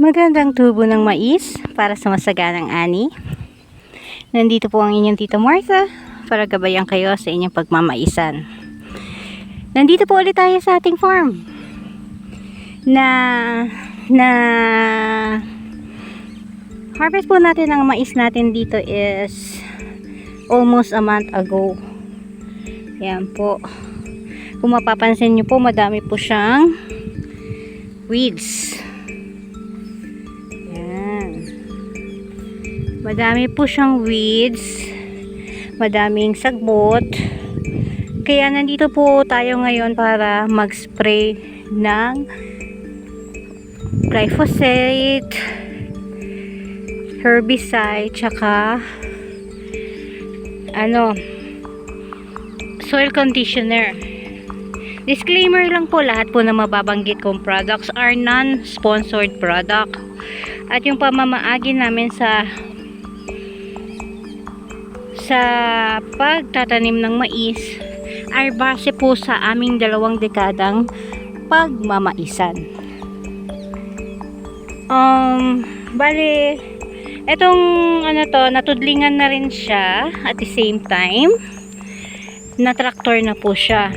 Magandang tubo ng mais para sa masaganang ani. Nandito po ang inyong Tita Martha para gabayan kayo sa inyong pagmamaisan. Nandito po ulit tayo sa ating farm na na harvest po natin ang mais natin dito is almost a month ago. Yan po. Kung mapapansin nyo po, madami po siyang weeds. Madami po siyang weeds. Madaming sagbot. Kaya nandito po tayo ngayon para mag-spray ng glyphosate, herbicide, tsaka ano, soil conditioner. Disclaimer lang po, lahat po na mababanggit kong products are non-sponsored product. At yung pamamaagi namin sa sa pagtatanim ng mais ay base po sa aming dalawang dekadang pagmamaisan. Um, bali, etong ano to, natudlingan na rin siya at the same time, na tractor na po siya.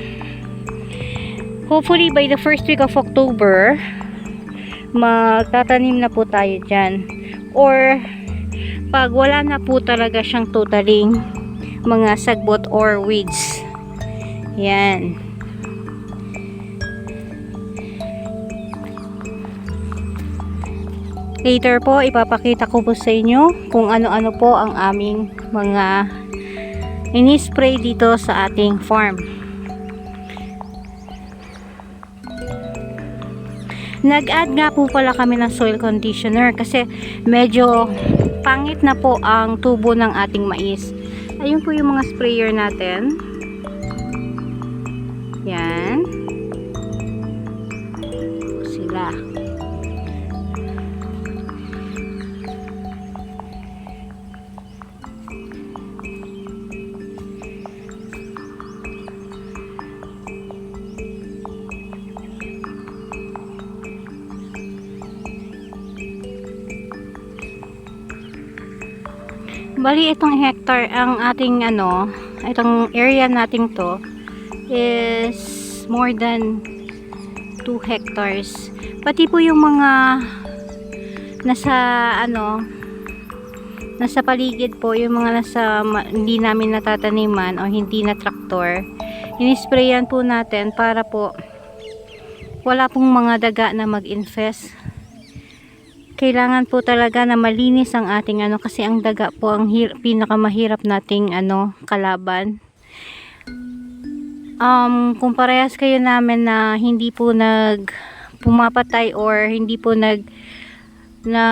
Hopefully by the first week of October, magtatanim na po tayo dyan. Or, pag wala na po talaga siyang totaling mga sagbot or weeds. Yan. Later po, ipapakita ko po sa inyo kung ano-ano po ang aming mga ini-spray dito sa ating farm. Nag-add nga po pala kami ng soil conditioner kasi medyo pangit na po ang tubo ng ating mais. Ayun po yung mga sprayer natin. Yan. Bali itong hectare ang ating ano, itong area nating to is more than 2 hectares. Pati po yung mga nasa ano nasa paligid po, yung mga nasa hindi namin natataniman o hindi na traktor, inisprayan po natin para po wala pong mga daga na mag-infest kailangan po talaga na malinis ang ating ano kasi ang daga po ang hir- pinakamahirap nating ano kalaban. Um, kung parehas kayo namin na hindi po nag pumapatay or hindi po nag na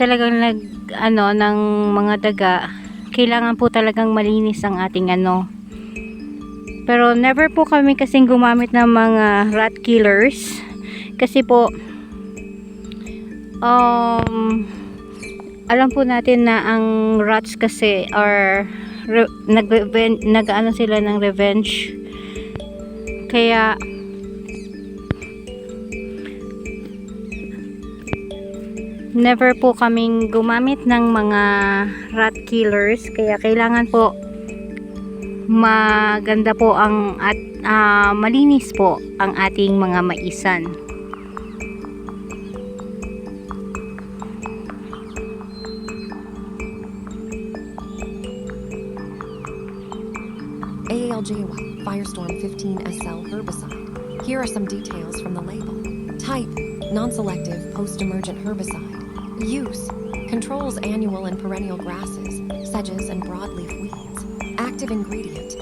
talagang nag ano ng mga daga kailangan po talagang malinis ang ating ano pero never po kami kasing gumamit ng mga rat killers kasi po um, alam po natin na ang rats kasi are re, nag, nag ano sila ng revenge. Kaya never po kaming gumamit ng mga rat killers. Kaya kailangan po maganda po ang at ah, malinis po ang ating mga maisan AALJY Firestorm 15 SL herbicide. Here are some details from the label. Type non-selective post-emergent herbicide. Use controls annual and perennial grasses, sedges, and broadleaf weeds. Active ingredient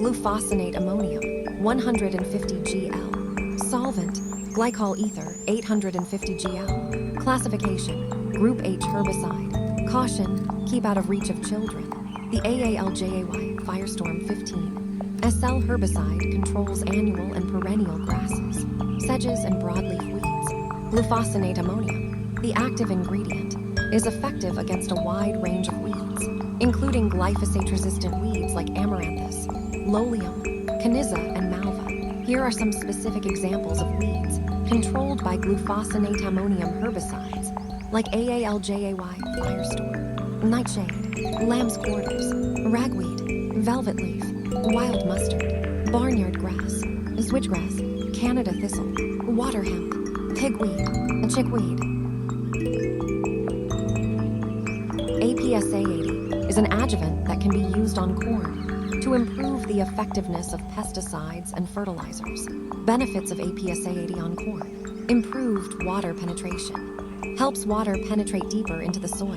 glufosinate ammonium 150 GL. Solvent glycol ether 850 GL. Classification Group H herbicide. Caution keep out of reach of children. The AALJAY Firestorm 15 SL herbicide controls annual and perennial grasses, sedges, and broadleaf weeds. Glufosinate ammonium, the active ingredient, is effective against a wide range of weeds, including glyphosate-resistant weeds like amaranthus, lolium, caniza, and malva. Here are some specific examples of weeds controlled by glufosinate ammonium herbicides like AALJAY, Firestorm, Nightshade, Lamb's Quarters, Ragweed, Velvet Leaf, Wild Mustard, Barnyard Grass, Switchgrass, Canada Thistle, Water Hemp, Pigweed, and Chickweed. APSA 80 is an adjuvant that can be used on corn to improve the effectiveness of pesticides and fertilizers. Benefits of APSA 80 on corn improved water penetration, helps water penetrate deeper into the soil,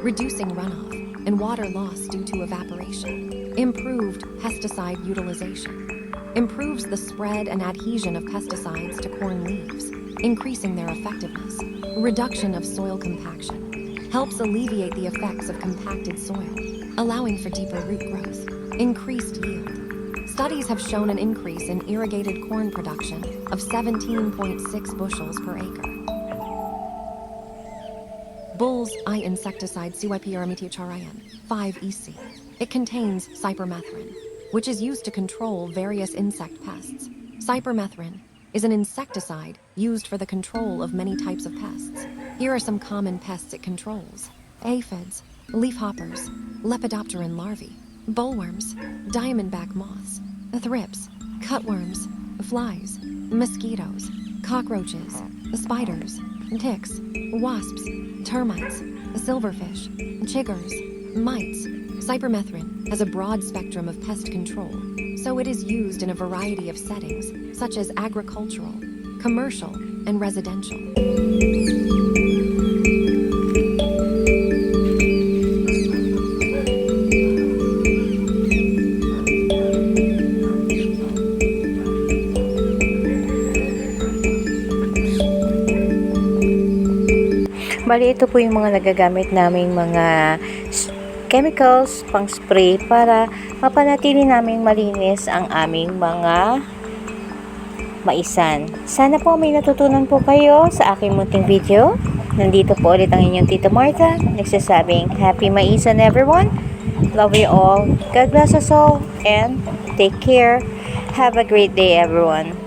reducing runoff and water loss due to evaporation, improved pesticide utilization, improves the spread and adhesion of pesticides to corn leaves, increasing their effectiveness, reduction of soil compaction, helps alleviate the effects of compacted soil, allowing for deeper root growth, increased yield. Studies have shown an increase in irrigated corn production of 17.6 bushels per acre. Bull's eye insecticide CYP arametiacharan 5EC. It contains cypermethrin, which is used to control various insect pests. Cypermethrin is an insecticide used for the control of many types of pests. Here are some common pests it controls aphids, leafhoppers, lepidopteran larvae, bollworms, diamondback moths, thrips, cutworms, flies, mosquitoes, cockroaches, spiders, ticks, wasps, termites, silverfish, chiggers, mites. Cypermethrin has a broad spectrum of pest control, so it is used in a variety of settings, such as agricultural, commercial, and residential. Bali, ito po yung mga nagagamit naming mga chemicals pang spray para mapanatili naming malinis ang aming mga maisan. Sana po may natutunan po kayo sa aking munting video. Nandito po ulit ang inyong Tita Martha, nagsasabing Happy Maisan everyone! Love you all. God bless us all and take care. Have a great day everyone.